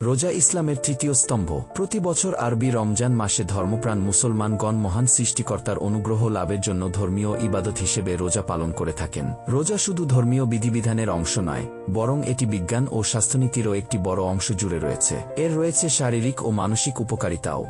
রোজা ইসলামের তৃতীয় স্তম্ভ। প্রতি বছর আরবি রমজান মাসে ধর্মপ্রাণ মুসলমানগণ মহান সৃষ্টিকর্তার অনুগ্রহ লাভের জন্য ধর্মীয় ইবাদত হিসেবে রোজা পালন করে থাকেন। রোজা শুধু ধর্মীয় বিধিবিধানের অংশ নয়, বরং এটি বিজ্ঞান ও স্বাস্থ্যনীতিরও একটি বড় অংশ জুড়ে রয়েছে। এর রয়েছে শারীরিক ও মানসিক উপকারিতাও।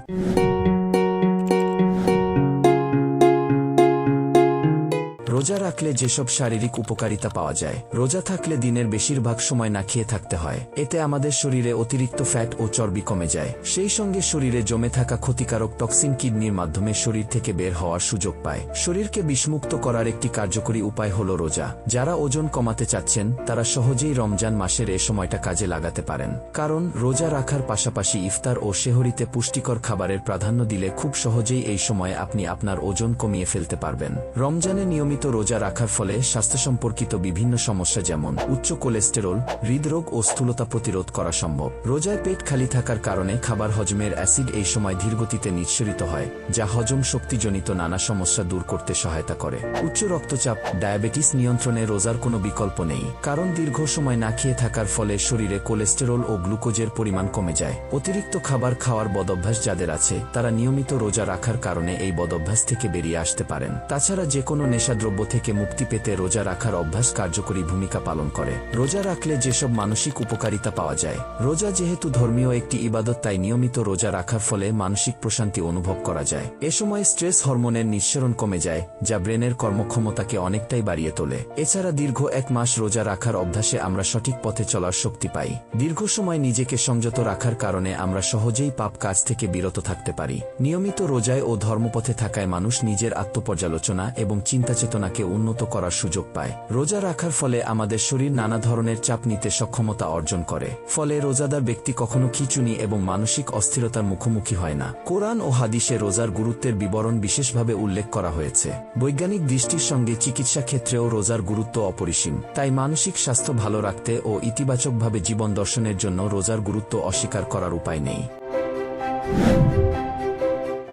রোজা রাখলে যেসব শারীরিক উপকারিতা পাওয়া যায়, রোজা থাকলে দিনের বেশিরভাগ সময় না খেয়ে থাকতে হয়। এতে আমাদের শরীরে অতিরিক্ত ফ্যাট ও চর্বি কমে যায়। সেই সঙ্গে শরীরে জমে থাকা ক্ষতিকারক টক্সিন কিডনির মাধ্যমে শরীর থেকে বের হওয়ার সুযোগ পায়। শরীরকে বিষমুক্ত করার একটি কার্যকরী উপায় হল রোজা। যারা ওজন কমাতে চাচ্ছেন, তারা সহজেই রমজান মাসের এ সময়টা কাজে লাগাতে পারেন। কারণ, রোজা রাখার পাশাপাশি ইফতার ও শেহরিতে পুষ্টিকর খাবারের প্রাধান্য দিলে খুব সহজেই এই সময় আপনি আপনার ওজন কমিয়ে ফেলতে পারবেন। রমজানে নিয়মিত রোজা রাখার ফলে স্বাস্থ্য সম্পর্কিত বিভিন্ন সমস্যা যেমন উচ্চ কোলেস্টেরল, হৃদরোগ ও স্থূলতা প্রতিরোধ করা সম্ভব। রোজায় পেট খালি থাকার কারণে খাবার হজমের অ্যাসিড এই সময় ধীরগতিতে নিঃসরিত হয়, যা হজম শক্তিজনিত নানা সমস্যা দূর করতে সহায়তা করে। উচ্চ রক্তচাপ, ডায়াবেটিস নিয়ন্ত্রণে রোজার কোনো বিকল্প নেই, কারণ দীর্ঘ সময় না খেয়ে থাকার ফলে শরীরে কোলেস্টেরল ও গ্লুকোজের পরিমাণ কমে যায়। অতিরিক্ত খাবার খাওয়ার বদভ্যাস যাদের আছে, তারা নিয়মিত রোজা রাখার কারণে এই বদভ্যাস থেকে বেরিয়ে আসতে পারেন। তাছাড়া যে কোনো নেশাদ্রব্য থেকে মুক্তি পেতে রোজা রাখার অভ্যাস কার্যকরী ভূমিকা পালন করে। রোজা রাখলে যেসব মানসিক উপকারিতা পাওয়া যায়। রোজা যেহেতু ধর্মীয় একটি ইবাদত, তাই নিয়মিত রোজা রাখার ফলে মানসিক প্রশান্তি অনুভব করা যায়। এ সময় স্ট্রেস হরমোনের নিঃসরণ কমে যায়, যা ব্রেনের কর্মক্ষমতাকে অনেকটাই বাড়িয়ে তোলে। এছাড়া দীর্ঘ এক মাস রোজা রাখার অভ্যাসে আমরা সঠিক পথে চলার শক্তি পাই। দীর্ঘ সময় নিজেকে সংযত রাখার কারণে আমরা সহজেই পাপ কাজ থেকে বিরত থাকতে পারি। নিয়মিত রোজায় ও ধর্মপথে থাকায় মানুষ নিজের আত্মপর্যালোচনা এবং চিন্তা চেতনাকে উন্নত করার সুযোগ পায়। রোজা রাখার ফলে আমাদের শরীর নানা ধরনের চাপ নিতে সক্ষমতা অর্জন করে। ফলে রোজাদার ব্যক্তি কখনো খিচুনি এবং মানসিক অস্থিরতার মুখোমুখি হয় না। কোরআন ও হাদিসে রোজার গুরুত্বের বিবরণ বিশেষভাবে উল্লেখ করা হয়েছে। বৈজ্ঞানিক দৃষ্টির সঙ্গে চিকিৎসা ক্ষেত্রেও রোজার গুরুত্ব অপরিসীম। তাই মানসিক স্বাস্থ্য ভালো রাখতে ও ইতিবাচকভাবে জীবন দর্শনের জন্য রোজার গুরুত্ব অস্বীকার করার উপায় নেই।